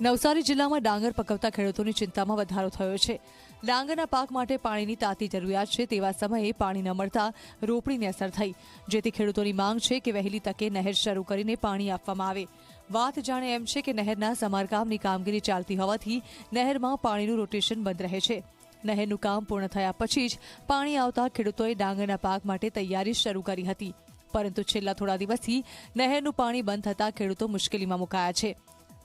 નવસારી જિલ્લામાં ડાંગર પકવતા ખેડૂતોની ચિંતામાં વધારો થયો છે. ડાંગરના પાક માટે પાણીની તાતી જરૂરિયાત છે તેવા સમયે પાણી ન મળતા રોપણીને અસર થઈ. જેથી ખેડૂતોની માંગ છે કે વહેલી તકે નહેર શરૂ કરીને પાણી આપવામાં આવે. વાત જાણે એમ છે કે નહેરના સમારકામની કામગીરી ચાલતી હોવાથી નહેરમાં પાણીનું રોટેશન બંધ રહે છે. નહેરનું કામ પૂર્ણ થયા પછી જ પાણી આવતા ખેડૂતોએ ડાંગરના પાક માટે તૈયારી શરૂ કરી હતી. પરંતુ છેલ્લા થોડા દિવસથી નહેરનું પાણી બંધ થતાં ખેડૂતો મુશ્કેલીમાં મુકાયા છે.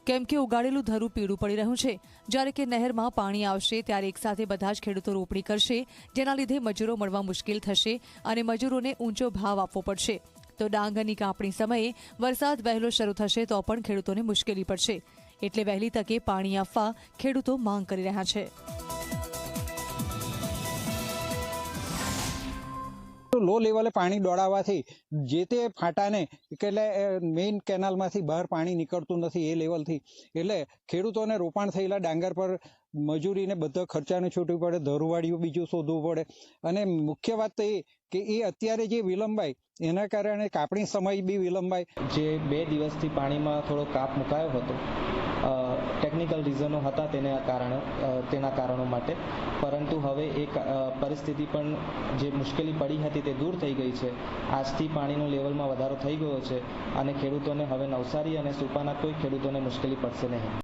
કેમ કે ઉગાડેલું ધરું પીળું પડી રહ્યું છે. જ્યારે કે નહેરમાં પાણી આવશે, ત્યારે એકસાથે બધા જ ખેડૂતો રોપણી કરશે, જેના લીધે મજૂરો મળવા મુશ્કેલ થશે અને મજૂરોને ઊંચો ભાવ આપવો પડશે. તો ડાંગરની કાપણી સમયે વરસાદ વહેલો શરૂ થશે તો પણ ખેડૂતોને મુશ્કેલી પડશે. એટલે વહેલી તકે પાણી આપવા ખેડૂતો માંગ કરી રહ્યા છે. લો લેવલે પાણી દોડાવવાથી જે તે ફાટાને એટલે મેઇન કેનાલમાંથી બહાર પાણી નીકળતું નથી એ લેવલથી એટલે ખેડૂતોને રોપાણ થયેલા ડાંગર પર મજૂરીને બધા ખર્ચાને છૂટવું પડે ધરુવાળીઓ બીજું શોધવું પડે. અને મુખ્ય વાત તો એ કે એ અત્યારે જે વિલંબાય, એના કારણે કાપણી સમય બી વિલંબાય. જે બે દિવસથી પાણીમાં થોડો કાપ મુકાયો હતો ટેકનિકલ રીઝનો હતા તેના કારણે તેના કારણો માટે. પરંતુ હવે એક પરિસ્થિતિ પણ જે મુશ્કેલી પડી હતી તે દૂર થઈ ગઈ છે. આજથી પાણીનો લેવલમાં વધારો થઈ ગયો છે અને ખેડૂતોને હવે નવસારી અને સુપાના કોઈ ખેડૂતોને મુશ્કેલી પડશે નહીં.